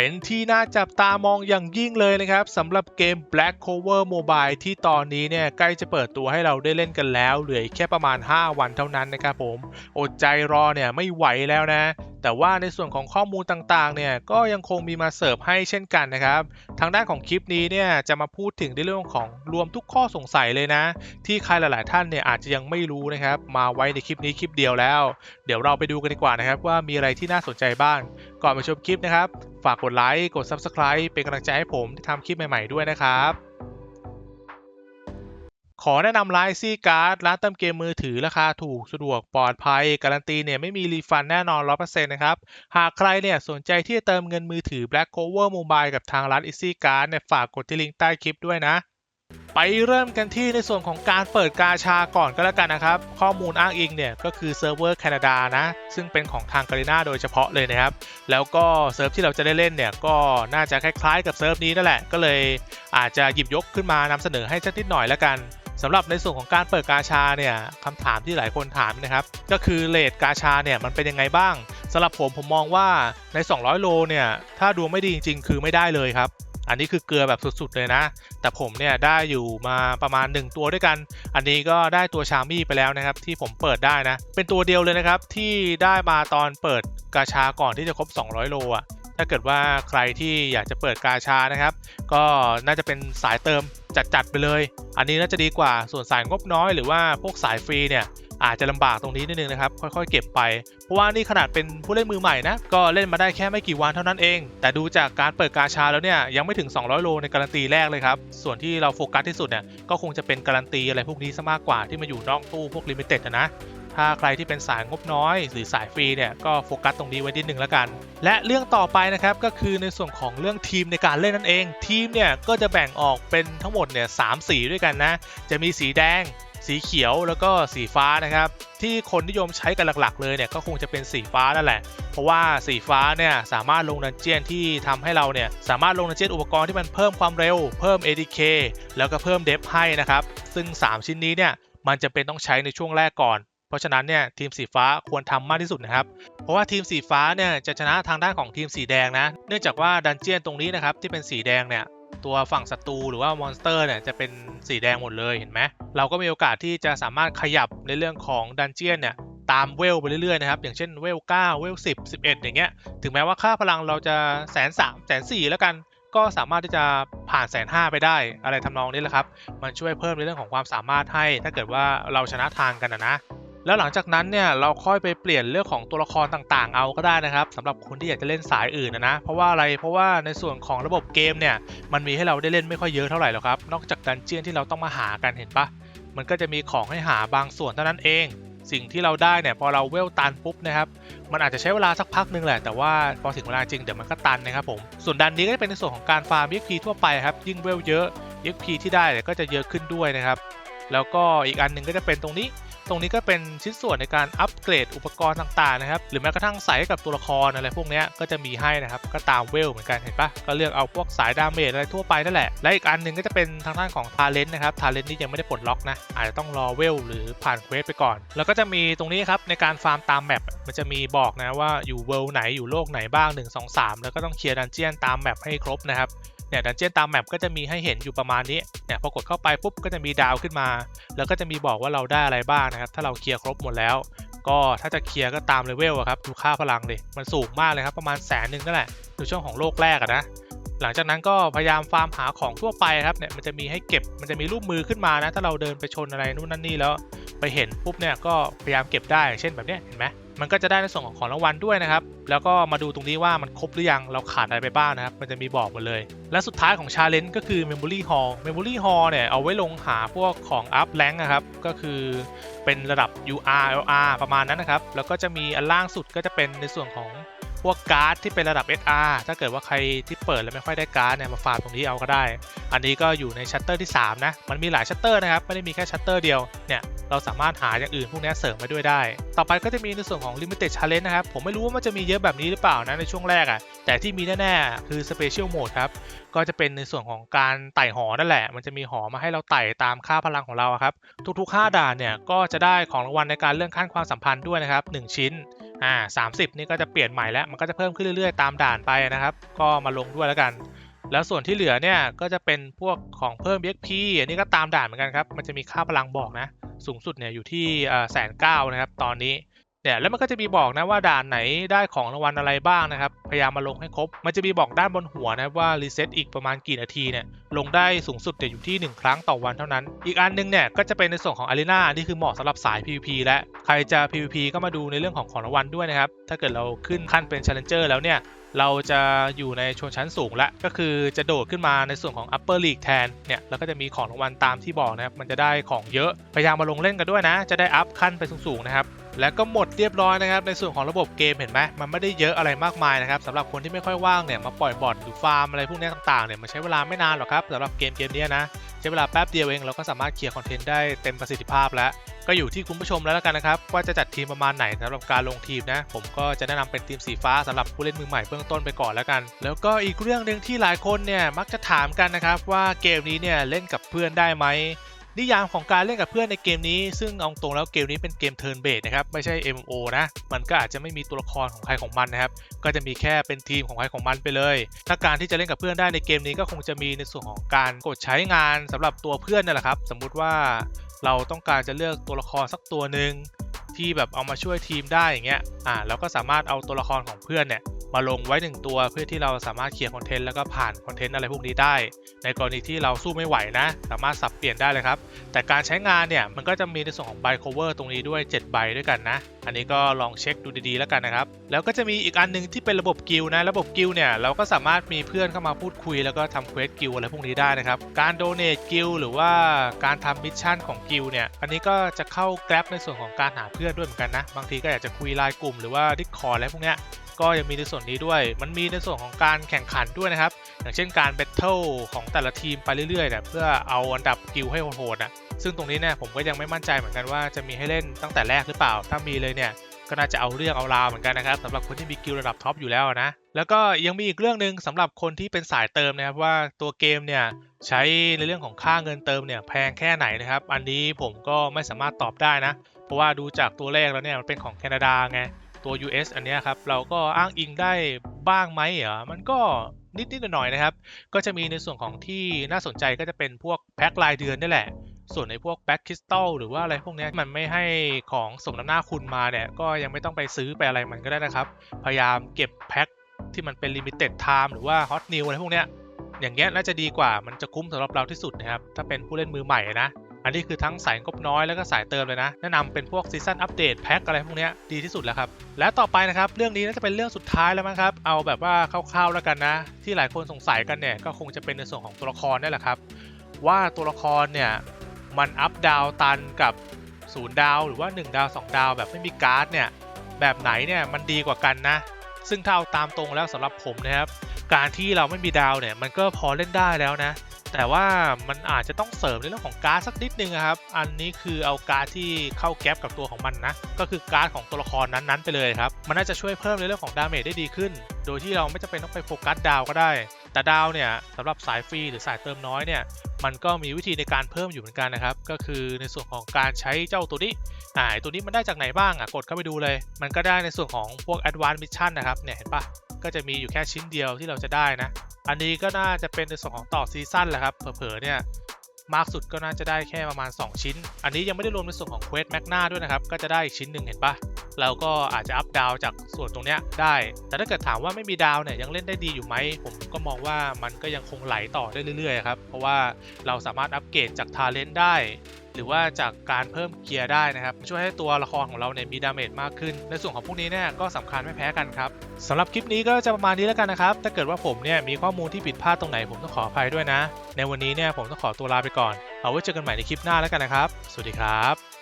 เป็นที่น่าจับตามองอย่างยิ่งเลยนะครับสำหรับเกม Black Cover Mobile ที่ตอนนี้เนี่ยใกล้จะเปิดตัวให้เราได้เล่นกันแล้ว เหลืออีแค่ประมาณ 5 วันเท่านั้นนะครับผมอดใจรอเนี่ยไม่ไหวแล้วนะแต่ว่าในส่วนของข้อมูลต่างๆ เนี่ยก็ยังคงมีมาเสิร์ฟให้เช่นกันนะครับ ทางด้านของคลิปนี้เนี่ยจะมาพูดถึงในเรื่องของรวมทุกข้อสงสัยเลยนะ ที่ใครหลาย ๆ ท่านเนี่ยอาจจะยังไม่รู้นะครับ มาไว้ในคลิปนี้คลิปเดียวแล้ว เดี๋ยวเราไปดูกันดีกว่านะครับว่ามีอะไรที่น่าสนใจบ้าง ก่อนไปชมคลิปนะครับ ฝากกดดไลค์ กด Subscribe เป็นกำลังใจให้ผมที่ทำคลิปใหม่ ๆ ด้วยนะครับ ขอแนะนำร้านซี่การ์ดร้านเติมเกมมือถือราคาถูกสะดวกปลอดภัย การันตีเนี่ยไม่มีรีฟันแน่นอน 100%นะครับ หากใครเนี่ยสนใจที่จะเติมเงินมือถือ Black Cover Mobile กับทางร้าน Easy Card เนี่ยฝากกดที่ลิงก์ใต้คลิปด้วยนะ ไปเริ่มกันที่ในส่วนของการเปิดกาชาก่อนก็แล้วกันนะครับ ข้อมูลอ้างอิงเนี่ยก็คือเซิร์ฟเวอร์แคนาดานะ ซึ่งเป็นของทางการีนาโดยเฉพาะเลยนะครับ แล้วก็เซิร์ฟที่เราจะได้เล่นเนี่ยก็น่าจะคล้ายๆกับเซิร์ฟนี้นั่นแหละ ก็เลยอาจจะหยิบยกขึ้นมานำเสนอให้สักนิดหน่อยแล้วกันสำหรับในส่วนของการเปิดกาชาเนี่ยคำถามที่หลายคนถามนะครับ ก็คือเลทกาชาเนี่ยมันเป็นยังไงบ้างสำหรับผมผมมองว่าใน 200 โลเนี่ยถ้าดวงไม่ดีจริง ๆ คือไม่ได้เลยครับ อันนี้คือเกลือแบบสุดๆเลยนะ แต่ผมเนี่ยได้อยู่มาประมาณ 1 ตัวด้วยกัน อันนี้ก็ได้ตัวชามี่ไปแล้วนะครับ ที่ผมเปิดได้นะ เป็นตัวเดียวเลยนะครับ ที่ได้มาตอนเปิดกาชาก่อนที่จะครบ 200 โลอะถ้าเกิดว่าใครที่อยากจะเปิดกาชานะครับ ก็น่าจะเป็นสายเติมจัดๆไปเลย อันนี้น่าจะดีกว่าส่วนสายงบน้อยหรือว่าพวกสายฟรีเนี่ย อาจจะลำบากตรงนี้นิดนึงนะครับ ค่อยๆ เก็บไป เพราะว่านี่ขนาดเป็นผู้เล่นมือใหม่นะ ก็เล่นมาได้แค่ไม่กี่วันเท่านั้นเอง แต่ดูจากการเปิดกาชาแล้วเนี่ยยังไม่ถึง 200 โลในการันตีแรกเลยครับ ส่วนที่เราโฟกัสที่สุดเนี่ยก็คงจะเป็นการันตีอะไรพวกนี้ซะมากกว่าที่มาอยู่นอกตู้พวกลิมิเต็ดนะถ้าใครที่เป็นสายงบน้อย หรือสายฟรีเนี่ยก็โฟกัสตรงนี้ไว้นิดนึงแล้วกัน และเรื่องต่อไปนะครับก็คือในส่วนของเรื่องทีมในการเล่นนั่นเอง ทีมเนี่ยก็จะแบ่งออกเป็นทั้งหมดเนี่ยสามสีด้วยกันนะ จะมีสีแดง สีเขียวแล้วก็สีฟ้านะครับ ที่คนนิยมใช้กันหลักๆ เลยเนี่ยก็คงจะเป็นสีฟ้านั่นแหละ เพราะว่าสีฟ้าเนี่ยสามารถลงดันเจียนที่ทำให้เราเนี่ยสามารถลงดันเจียนอุปกรณ์ที่มันเพิ่มความเร็ว เพิ่ม ADK แล้วก็เพิ่มเดฟให้นะครับ ซึ่ง 3 ชิ้นนี้เนี่ยมันจะเป็นต้องใช้ในช่วงแรกก่อนเพราะฉะนั้นเนี่ยทีมสีฟ้าควรทำมากที่สุดนะครับ เพราะว่าทีมสีฟ้าเนี่ยจะชนะทางด้านของทีมสีแดงนะ เนื่องจากว่าดันเจียนตรงนี้นะครับที่เป็นสีแดงเนี่ย ตัวฝั่งศัตรูหรือว่ามอนสเตอร์เนี่ยจะเป็นสีแดงหมดเลยเห็นไหมเราก็มีโอกาสที่จะสามารถขยับในเรื่องของดันเจียนเนี่ยตามเวลไปเรื่อยๆนะครับอย่างเช่นเวล 9 เวล 10 11 อย่างเงี้ยถึงแม้ว่าค่าพลังเราจะแสนสามแสนสี่แล้วกัน ก็สามารถที่จะผ่านแสนห้าไปได้ อะไรทำนองนี้แหละครับ มันช่วยเพิ่มในเรื่องของความสามารถให้ ถ้าเกิดว่าเราชนะทางกันนะนะ แล้วหลังจากนั้นเนี่ยเราค่อยไปเปลี่ยนเรื่องของตัวละครต่างๆ เอาก็ได้นะครับสำหรับคนที่อยากจะเล่นสายอื่นนะนะเพราะว่าอะไรเพราะว่าในส่วนของระบบเกมเนี่ยมันมีให้เราได้เล่นไม่ค่อยเยอะเท่าไหร่หรอกครับนอกจากดันเจียนที่เราต้องมาหากันเห็นปะมันก็จะมีของให้หาบางส่วนเท่านั้นเอง สิ่งที่เราได้เนี่ยพอเราเวลตันปุ๊บนะครับมันอาจจะใช้เวลาสักพักหนึ่งแหละแต่ว่าพอถึงเวลาจริงเดี๋ยวมันก็ตันนะครับผมส่วนดันนี้ก็จะเป็นในส่วนของการฟาร์ม XP ทั่วไปครับยิ่งเวลเยอะ XP ที่ได้ก็จะเยอะขึ้นด้วยนะครับแล้วก็อีกอันหนึ่งก็จะเป็นตรงนี้ ตรงนี้ก็เป็นชิ้นส่วนในการอัปเกรดอุปกรณ์ต่างๆนะครับ หรือแม้กระทั่งใส่ให้กับตัวละครอะไรพวกนี้ก็จะมีให้นะครับ ก็ตามเวลเหมือนกันเห็นปะก็เลือกเอาพวกสายดาเมจอะไรทั่วไปนั่นแหละ และอีกอันหนึ่งก็จะเป็นทางด้านของทาเลนต์นะครับทาเลนต์นี่ยังไม่ได้ปลดล็อกนะ อาจจะต้องรอเวลหรือผ่านเควสไปก่อน แล้วก็จะมีตรงนี้ครับในการฟาร์มตามแมปมันจะมีบอกนะว่าอยู่เวลไหนอยู่โลกไหนบ้าง 1 2 3 แล้วก็ต้องเคลียร์ดันเจียนตามแมปให้ครบนะครับ เนี่ยดันเจียนตามแมปก็จะมีให้เห็นอยู่ประมาณนี้เนี่ยพอกดเข้าไปปุ๊บก็จะมีดาวขึ้นมา แล้วก็จะมีบอกว่าเราได้อะไรบ้างนะครับ ถ้าเราเคลียร์ครบหมดแล้ว ก็ถ้าจะเคลียร์ก็ตามเลเวลอะครับดูค่าพลังดิมันสูงมากเลยครับประมาณแสนหนึ่งนั่นแหละในช่วงของโลกแรกอะนะหลังจากนั้นก็พยายามฟาร์มหาของทั่วไปครับเนี่ยมันจะมีให้เก็บมันจะมีรูปมือขึ้นมานะ ถ้าเราเดินไปชนอะไรนู่นนั่นนี่แล้ว ไปเห็นปุ๊บเนี่ยก็พยายามเก็บได้เช่นแบบนี้เห็นไหมมันก็จะได้ในส่วนของของรางวัลด้วยนะครับ แล้วก็มาดูตรงนี้ว่ามันครบหรือยัง เราขาดอะไรไปบ้างนะครับ มันจะมีบอกหมดเลย และสุดท้ายของชาเลนจ์ก็คือ Memory Hall Memory Hall เนี่ย เอาไว้ลงหาพวกของ Up Rank นะครับ ก็คือเป็นระดับ UR LR ประมาณนั้นนะครับ แล้วก็จะมีอันล่างสุดก็จะเป็นในส่วนของพวกการ์ดที่เป็นระดับ SR ถ้าเกิดว่าใครที่เปิดแล้วไม่ค่อยได้การ์ดเนี่ยมาฟาร์มตรงนี้เอาก็ได้ อันนี้ก็อยู่ในชัตเตอร์ที่ 3 นะ มันมีหลายชัตเตอร์นะครับ ไม่ได้มีแค่ชัตเตอร์เดียว เนี่ย เราสามารถหาอย่างอื่นพวกนี้เสริมมาด้วยได้ ต่อไปก็จะมีในส่วนของ Limited Challenge นะครับ ผมไม่รู้ว่ามันจะมีเยอะแบบนี้หรือเปล่านะในช่วงแรกอะ่ะ แต่ที่มีแน่ๆ คือ Special Mode ครับ ก็จะเป็นในส่วนของการไต่หอนั่นแหละ มันจะมีหอมาให้เราไต่ตามค่าพลังของเราครับ ทุกๆ 5ด่านเนี่ยก็จะได้ของรางวัลในการเลื่อนขั้นความสัมพันธ์ด้วยนะครับ 1 ชิ้นอ่า30 นี่ก็จะเปลี่ยนใหม่แล้ว มันก็จะเพิ่มขึ้นเรื่อยๆ ตามด่านไปนะครับ ก็มาลงด้วยแล้วกันแล้วส่วนที่เหลือเนี่ยก็จะเป็นพวกของเพิ่ม BXP อันนี้ก็ตามด่านเหมือนกันครับ มันจะมีค่าพลังบอกนะ สูงสุดเนี่ยอยู่ที่แสนเก้านะครับ ตอนนี้เนี่ยแล้วมันก็จะมีบอกนะว่าด่านไหนได้ของรางวัลอะไรบ้างนะครับ พยายามมาลงให้ครบ มันจะมีบอกด้านบนหัวนะว่ารีเซ็ตอีกประมาณกี่นาทีเนี่ยลงได้สูงสุดเนี่ยอยู่ที่ 1 ครั้งต่อวันเท่านั้น อีกอันนึงเนี่ยก็จะเป็นในส่วนของ Arena อันนี้คือเหมาะสำหรับสาย PVP และใครจะ PVP ก็มาดูในเรื่องของของรางวัลด้วยนะครับ ถ้าเกิดเราขึ้นขั้นเป็น Challenger แล้วเนี่ย เราจะอยู่ในชนชั้นสูงแล้วก็คือจะโดดขึ้นมาในส่วนของ Upper League แทนเนี่ยแล้วก็จะมีของรางวัลตามที่บอกนะครับ มันจะได้ของเยอะพยายามมาลงเล่นกันด้วยนะ จะได้อัพขั้นไปสูงๆนะครับแล้วก็หมดเรียบร้อยนะครับในส่วนของระบบเกมเห็นไหมมันไม่ได้เยอะอะไรมากมายนะครับสำหรับคนที่ไม่ค่อยว่างเนี่ยมาปล่อยบอทหรือฟาร์มอะไรพวกนี้ต่างๆเนี่ยมันใช้เวลาไม่นานหรอกครับสำหรับเกมเกมนี้นะใช้เวลาแป๊บเดียวเองเราก็สามารถเคลียร์คอนเทนต์ได้เต็มประสิทธิภาพแล้ว ก็อยู่ที่คุณผู้ชมแล้วล้วกันนะครับว่าจะจัดทีมประมาณไหนสำหรับการลงทีมนะ ผมก็จะแนะนำเป็นทีมสีฟ้าสำหรับผู้เล่นมือใหม่เบื้องต้นไปก่อนแล้วกัน แล้วก็อีกเรื่องหนึ่งที่หลายคนเนี่ยมักจะถามกันนะครับว่าเกมนี้เนี่ยเล่นกับเพื่อนได้ไหมนิยามของการเล่นกับเพื่อนในเกมนี้ ซึ่งเอาตรงแล้วเกมนี้เป็นเกมเทิร์นเบสนะครับ ไม่ใช่ mo นะ มันก็อาจจะไม่มีตัวละครของใครของมันนะครับ ก็จะมีแค่เป็นทีมของใครของมันไปเลย ถ้าการที่จะเล่นกับเพื่อนได้ในเกมนี้ก็คงจะมีในส่วนของการกดใช้งานสำหรับตัวเพื่อนนั่นแหละครับ สมมุติว่า เราต้องการจะเลือกตัวละครสักตัวหนึ่งที่แบบเอามาช่วยทีมได้อย่างเงี้ยอ่าเราก็สามารถเอาตัวละครของเพื่อนเนี่ย มาลงไว้หนึ่งตัวเพื่อที่เราสามารถเคลียร์คอนเทนต์แล้วก็ผ่านคอนเทนต์อะไรพวกนี้ได้ ในกรณีที่เราสู้ไม่ไหวนะ สามารถสับเปลี่ยนได้เลยครับ แต่การใช้งานเนี่ยมันก็จะมีในส่วนของใบ cover ตรงนี้ด้วย 7 ใบด้วยกันนะ อันนี้ก็ลองเช็คดูดีๆแล้วกันนะครับ แล้วก็จะมีอีกอันหนึงที่เป็นระบบกิลนะ ระบบกิลเนี่ยเราก็สามารถมีเพื่อนเข้ามาพูดคุย แล้วก็ทำเควสกิลอะไรพวกนี้ได้นะครับ การโดเน t กิลหรือว่าการทำมิชชั่นของกิลเนี่ย อันนี้ก็จะเข้าแกร็บในส่วนของการหาเพื่อนด้วยเหมือนกันนะ บางทีก็อยากจะคุยไลน์กลุ่มหรือว่าดิสคอร์อะไรพวกเนี้ย ก็ยังมีในส่วนนี้ด้วย มันมีในส่วนของการแข่งขันด้วยนะครับ อย่างเช่นการแบทเทิลของแต่ละทีมไปเรื่อยๆเนี่ยเพื่อเอาอันดับกิลด์ให้โหดๆนะซึ่งตรงนี้เนี่ยผมก็ยังไม่มั่นใจเหมือนกันว่าจะมีให้เล่นตั้งแต่แรกหรือเปล่า ถ้ามีเลยเนี่ยก็น่าจะเอาเรื่องเอาราวเหมือนกันนะครับสำหรับคนที่มีกิลด์ระดับท็อปอยู่แล้วนะ แล้วก็ยังมีอีกเรื่องหนึ่งสำหรับคนที่เป็นสายเติมนะครับว่าตัวเกมเนี่ยใช้ในเรื่องของค่าเงินเติมเนี่ยแพงแค่ไหนนะครับ อันนี้ผมก็ไม่สามารถตอบได้นะ เพราะว่าดูจากตัวเลขแล้วเนี่ยมันเป็นของแคนาดาไง ตัว US อันนี้ครับ เราก็อ้างอิงได้บ้างไหมเหรอมันก็นิดนิดๆหน่อยๆนะครับ ก็จะมีในส่วนของที่น่าสนใจก็จะเป็นพวกแพ็ครายเดือนนี่แหละ ส่วนในพวกแบ็คคริสตัลหรือว่าอะไรพวกนี้มันไม่ให้ของสมน้ำหน้าคุณมาเนี่ย ก็ยังไม่ต้องไปซื้อไปอะไรมันก็ได้นะครับ พยายามเก็บแพ็คที่มันเป็นลิมิเต็ดไทม์หรือว่าฮอตนิวอะไรพวกนี้อย่างเงี้ยน่าจะดีกว่ามันจะคุ้มสำหรับเราที่สุดนะครับ ถ้าเป็นผู้เล่นมือใหม่นะ อันนี้คือทั้งสายงบน้อยแล้วก็สายเติมเลยนะ แนะนำเป็นพวกซีซันอัปเดตแพ็คอะไรพวกนี้ดีที่สุดแล้วครับ และต่อไปนะครับเรื่องนี้น่าจะเป็นเรื่องสุดท้ายแล้วมั้งครับ เอาแบบว่าคร่าวๆแล้วกันนะ ที่หลายคนสงสัยกันเนี่ยก็คงจะเป็นในส่วนของตัวละครนี่แหละครับ ว่าตัวละครเนี่ยมันอัพดาวตันกับศูนย์ดาวหรือว่า 1 ดาว 2 ดาวแบบไม่มีการ์ดเนี่ยแบบไหนเนี่ยมันดีกว่ากันนะ ซึ่งถ้าเอาตามตรงแล้วสำหรับผมนะครับการที่เราไม่มีดาวเนี่ยมันก็พอเล่นได้แล้วนะ แต่ว่ามันอาจจะต้องเสริมในเรื่องของการ์ดสักนิดนึงครับ อันนี้คือเอาการ์ดที่เข้าแก๊ปกับตัวของมันนะ ก็คือการ์ดของตัวละครนั้นๆไปเลยครับ มันน่าจะช่วยเพิ่มในเรื่องของดาเมจได้ดีขึ้น โดยที่เราไม่จำเป็นต้องไปโฟกัสดาวก็ได้ แต่ดาวเนี่ยสำหรับสายฟรีหรือสายเติมน้อยเนี่ย มันก็มีวิธีในการเพิ่มอยู่เหมือนกันนะครับ ก็คือในส่วนของการใช้เจ้าตัวนี้อ่าไอตัวนี้มันได้จากไหนบ้างอะ กดเข้าไปดูเลย มันก็ได้ในส่วนของพวก Advanced Mission นะครับ เนี่ยเห็นปะก็จะมีอยู่แค่ชิ้นเดียวที่เราจะได้นะ อันนี้ก็น่าจะเป็นในส่วนของต่อซีซั่นแหละครับ เผลอๆเนี่ยมากสุดก็น่าจะได้แค่ประมาณ 2 ชิ้น อันนี้ยังไม่ได้รวมในส่วนของเควสแมกนาด้วยนะครับ ก็จะได้อีกชิ้นหนึ่งเห็นปะ เราก็อาจจะอัพดาวจากส่วนตรงเนี้ยได้ แต่ถ้าเกิดถามว่าไม่มีดาวเนี่ยยังเล่นได้ดีอยู่ไหม ผมก็มองว่ามันก็ยังคงไหลต่อได้เรื่อยๆครับ เพราะว่าเราสามารถอัปเกรดจากทาเลนต์ได้ หรือว่าจากการเพิ่มเกียร์ได้นะครับ ช่วยให้ตัวละครของเราเนี่ยมีดาเมจมากขึ้น ในส่วนของพวกนี้เนี่ยก็สำคัญไม่แพ้กันครับสำหรับคลิปนี้ก็จะประมาณนี้แล้วกันนะครับ ถ้าเกิดว่าผมเนี่ยมีข้อมูลที่ผิดพลาดตรงไหนผมต้องขออภัยด้วยนะ ในวันนี้เนี่ยผมต้องขอตัวลาไปก่อน เอาไว้เจอกันใหม่ในคลิปหน้าแล้วกันนะครับ สวัสดีครับ